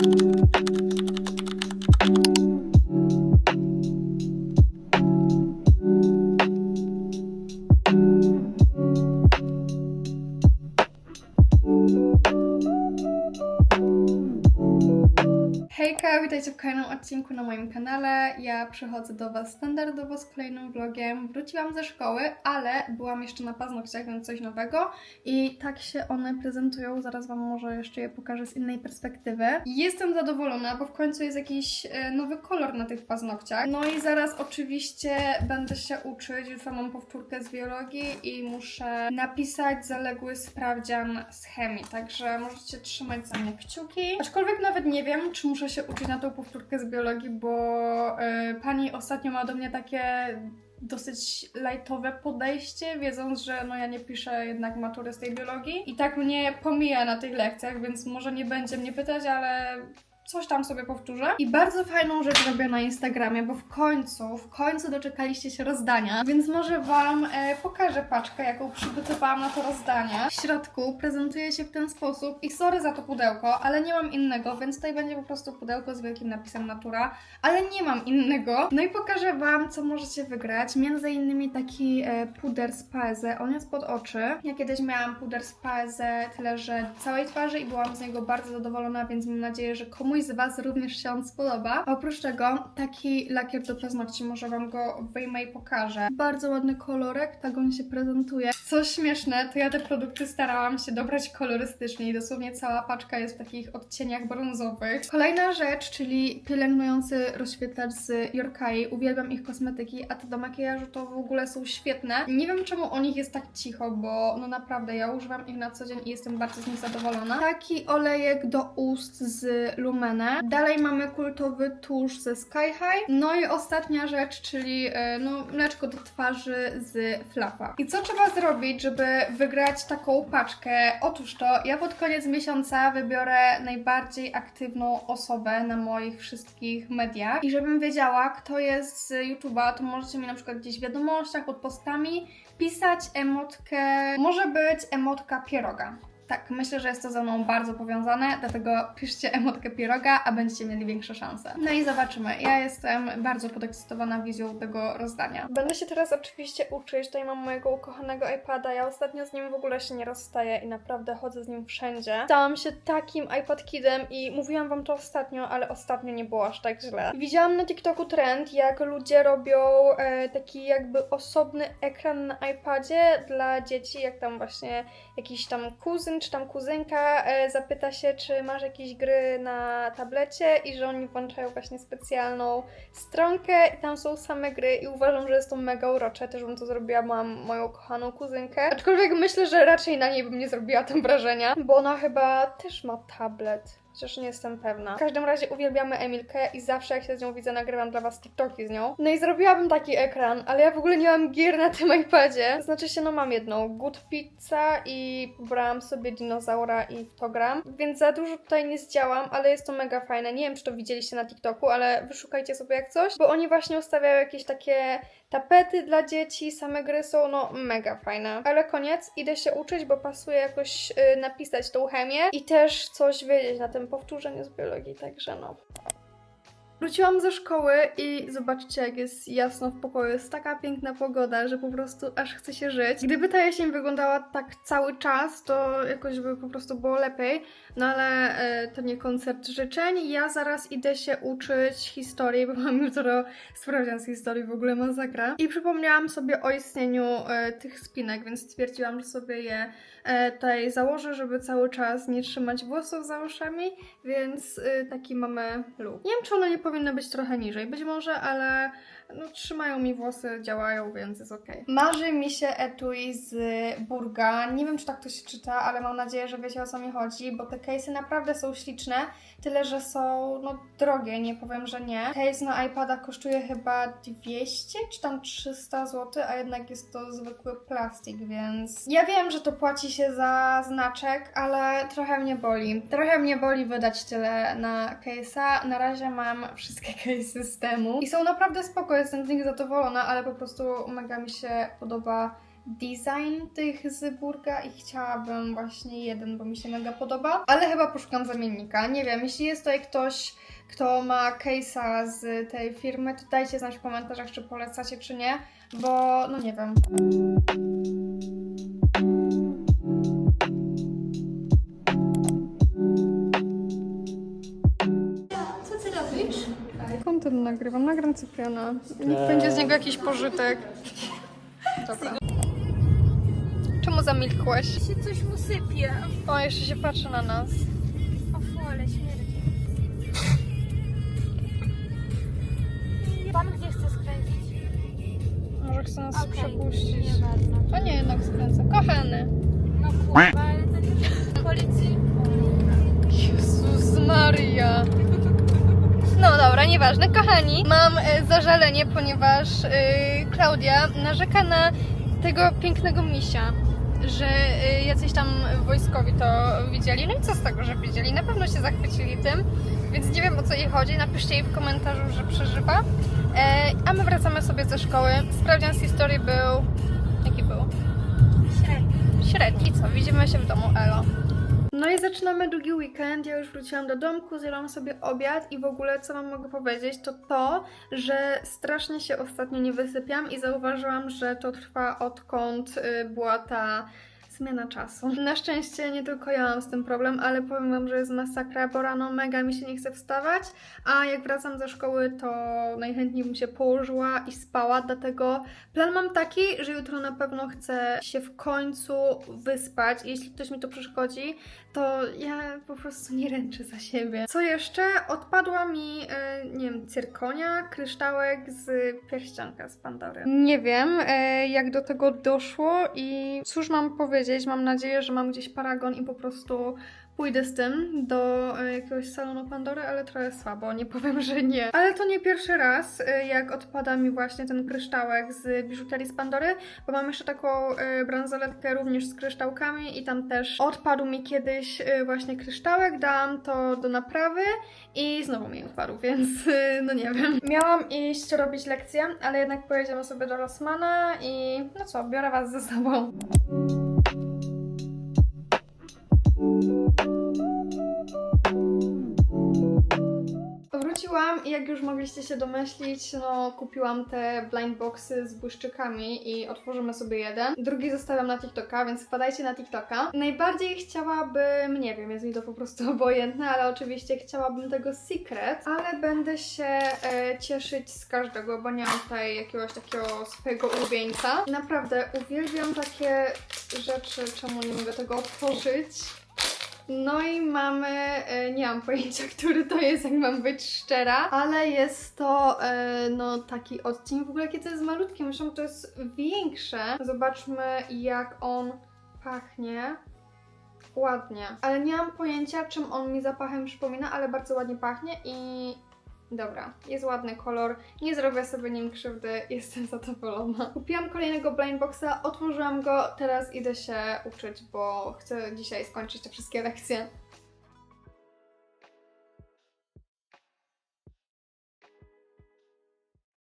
Thank you. Hejka, witajcie w kolejnym odcinku na moim kanale. Ja przychodzę do Was standardowo z kolejnym vlogiem. Wróciłam ze szkoły, ale byłam jeszcze na paznokciach, więc coś nowego. I tak się one prezentują. Zaraz Wam może jeszcze je pokażę z innej perspektywy. Jestem zadowolona, bo w końcu jest jakiś e, nowy kolor na tych paznokciach. No i zaraz oczywiście będę się uczyć. Jutro mam powtórkę z biologii i muszę napisać zaległy sprawdzian z chemii. Także możecie trzymać za mnie kciuki. Aczkolwiek nawet nie wiem, czy muszę się uczyć na tą powtórkę z biologii, bo e, pani ostatnio ma do mnie takie dosyć lajtowe podejście, wiedząc, że no ja nie piszę jednak matury z tej biologii. I tak mnie pomija na tych lekcjach, więc może nie będzie mnie pytać, ale coś tam sobie powtórzę. I bardzo fajną rzecz robię na Instagramie, bo w końcu, w końcu doczekaliście się rozdania, więc może Wam e, pokażę paczkę, jaką przygotowałam na to rozdanie. W środku prezentuje się w ten sposób i sorry za to pudełko, ale nie mam innego, więc tutaj będzie po prostu pudełko z wielkim napisem Natura, ale nie mam innego. No i pokażę Wam, co możecie wygrać. Między innymi taki e, puder z Paeze, on jest pod oczy. Ja kiedyś miałam puder z Paeze, tyle że całej twarzy i byłam z niego bardzo zadowolona, więc mam nadzieję, że komuś z Was również się on spodoba. Oprócz tego taki lakier do paznokci, może Wam go wyjmę i pokażę. Bardzo ładny kolorek, tak on się prezentuje. Co śmieszne, to ja te produkty starałam się dobrać kolorystycznie i dosłownie cała paczka jest w takich odcieniach brązowych. Kolejna rzecz, czyli pielęgnujący rozświetlacz z Yorkai. Uwielbiam ich kosmetyki, a te do makijażu to w ogóle są świetne. Nie wiem czemu o nich jest tak cicho, bo no naprawdę ja używam ich na co dzień i jestem bardzo z nich zadowolona. Taki olejek do ust z Lumene. Dalej mamy kultowy tusz ze Sky High. No i ostatnia rzecz, czyli e, no, mleczko do twarzy z Flafa. I co trzeba zrobić, żeby wygrać taką paczkę? Otóż to, ja pod koniec miesiąca wybiorę najbardziej aktywną osobę na moich wszystkich mediach. I żebym wiedziała, kto jest z YouTube'a, to możecie mi na przykład gdzieś w wiadomościach, pod postami pisać emotkę, może być emotka pieroga. Tak, myślę, że jest to ze mną bardzo powiązane, dlatego piszcie emotkę pieroga, a będziecie mieli większe szanse. No i zobaczymy. Ja jestem bardzo podekscytowana wizją tego rozdania. Będę się teraz oczywiście uczyć. Tutaj mam mojego ukochanego iPada. Ja ostatnio z nim w ogóle się nie rozstaję i naprawdę chodzę z nim wszędzie. Stałam się takim iPad Kidem i mówiłam wam to ostatnio, ale ostatnio nie było aż tak źle. Widziałam na TikToku trend, jak ludzie robią e, taki jakby osobny ekran na iPadzie dla dzieci, jak tam właśnie jakiś tam kuzyn czy tam kuzynka e, zapyta się, czy masz jakieś gry na tablecie i że oni włączają właśnie specjalną stronkę i tam są same gry i uważam, że jest to mega urocze. Też bym to zrobiła, mam moją kochaną kuzynkę. Aczkolwiek myślę, że raczej na niej bym nie zrobiła tym wrażenia, bo ona chyba też ma tablet. Chociaż nie jestem pewna. W każdym razie uwielbiamy Emilkę i zawsze jak się z nią widzę, nagrywam dla was TikToki z nią. No i zrobiłabym taki ekran, ale ja w ogóle nie mam gier na tym iPadzie. Znaczy się, no mam jedną. Good Pizza i pobrałam sobie dinozaura i fotogram, więc za dużo tutaj nie zdziałam, ale jest to mega fajne. Nie wiem, czy to widzieliście na TikToku, ale wyszukajcie sobie jak coś, bo oni właśnie ustawiają jakieś takie tapety dla dzieci, same gry są no mega fajne. Ale koniec, idę się uczyć, bo pasuje jakoś y, napisać tą chemię i też coś wiedzieć na tym powtórzeniu z biologii, także no. Wróciłam ze szkoły i zobaczcie, jak jest jasno w pokoju. Jest taka piękna pogoda, że po prostu aż chce się żyć. Gdyby ta jesień wyglądała tak cały czas, to jakoś by po prostu było lepiej. No ale e, to nie koncert życzeń. Ja zaraz idę się uczyć historii, bo mam jutro sprawdzian z historii, w ogóle masakra. I przypomniałam sobie o istnieniu e, tych spinek, więc stwierdziłam, że sobie je e, tutaj założę, żeby cały czas nie trzymać włosów za uszami, więc e, taki mamy look. Nie wiem, czy one nie powinny być trochę niżej, być może, ale no, trzymają mi włosy, działają, więc jest ok. Marzy mi się etui z Burga. Nie wiem, czy tak to się czyta, ale mam nadzieję, że wiecie o co mi chodzi, bo te case'y naprawdę są śliczne, tyle, że są no drogie, nie powiem, że nie. Case na iPada kosztuje chyba 200 czy tam 300 zł, a jednak jest to zwykły plastik, więc ja wiem, że to płaci się za znaczek, ale trochę mnie boli. Trochę mnie boli wydać tyle na case'a. Na razie mam wszystkie case'y z temu i są naprawdę spoko, jestem z nich zadowolona, ale po prostu mega mi się podoba design tych z Burga i chciałabym właśnie jeden, bo mi się mega podoba, ale chyba poszukam zamiennika. Nie wiem, jeśli jest tutaj ktoś, kto ma case'a z tej firmy, to dajcie znać w komentarzach, czy polecacie, czy nie, bo no nie wiem. Nagrywam, nagram Cypriana. Niech będzie z niego jakiś pożytek. Dobra. Czemu zamilkłeś? Się coś mu sypie. O, jeszcze się patrzy na nas. O fu, ale śmierdzi. Pan gdzie chce skręcić? Może chce nas przepuścić. Nieważne. To nie jednak skręca. Kochany. No kurwa, nieważne. Kochani, mam e, zażalenie, ponieważ e, Klaudia narzeka na tego pięknego misia, że e, jacyś tam wojskowi to widzieli. No i co z tego, że widzieli? Na pewno się zachwycili tym, więc nie wiem o co jej chodzi. Napiszcie jej w komentarzu, że przeżywa. E, a my wracamy sobie ze szkoły. Sprawdzian z historii był... Jaki był? Średni. Średni, co? Widzimy się w domu, elo. No i zaczynamy długi weekend, ja już wróciłam do domku, zjadłam sobie obiad i w ogóle co wam mogę powiedzieć to to, że strasznie się ostatnio nie wysypiam i zauważyłam, że to trwa odkąd y, była ta zmiana czasu. Na szczęście nie tylko ja mam z tym problem, ale powiem wam, że jest masakra, bo rano mega mi się nie chce wstawać, a jak wracam ze szkoły to najchętniej bym się położyła i spała, dlatego plan mam taki, że jutro na pewno chcę się w końcu wyspać. Jeśli ktoś mi to przeszkodzi, to ja po prostu nie ręczę za siebie. Co jeszcze? Odpadła mi, e, nie wiem, cyrkonia, kryształek z pierścionka z Pandory. Nie wiem, e, jak do tego doszło i cóż mam powiedzieć, mam nadzieję, że mam gdzieś paragon i po prostu pójdę z tym do e, jakiegoś salonu Pandory, ale trochę słabo, nie powiem, że nie. Ale to nie pierwszy raz, e, jak odpada mi właśnie ten kryształek z biżuterii z Pandory, bo mam jeszcze taką e, bransoletkę również z kryształkami i tam też odpadł mi kiedyś właśnie kryształek, dałam to do naprawy i znowu mi odpadł, więc no nie wiem. Miałam iść robić lekcję, ale jednak pojedziemy sobie do Rossmana i no co, biorę Was ze sobą. Wróciłam i jak już mogliście się domyślić, no kupiłam te blind boxy z błyszczykami i otworzymy sobie jeden. Drugi zostawiam na TikToka, więc wpadajcie na TikToka. Najbardziej chciałabym, nie wiem, jest mi to po prostu obojętne, ale oczywiście chciałabym tego Secret, ale będę się e, cieszyć z każdego, bo nie mam tutaj jakiegoś takiego swojego ulubieńca. Naprawdę uwielbiam takie rzeczy, czemu nie mogę tego otworzyć. No i mamy, e, nie mam pojęcia, który to jest, jak mam być szczera, ale jest to e, no taki odcień. W ogóle jakie to jest malutkie, myślę, że to jest większe. Zobaczmy jak on pachnie. Ładnie, ale nie mam pojęcia czym on mi zapachem przypomina, ale bardzo ładnie pachnie i Dobra, jest ładny kolor, nie zrobię sobie nim krzywdy, jestem zadowolona. Kupiłam kolejnego blind boxa, otworzyłam go, teraz idę się uczyć, bo chcę dzisiaj skończyć te wszystkie lekcje.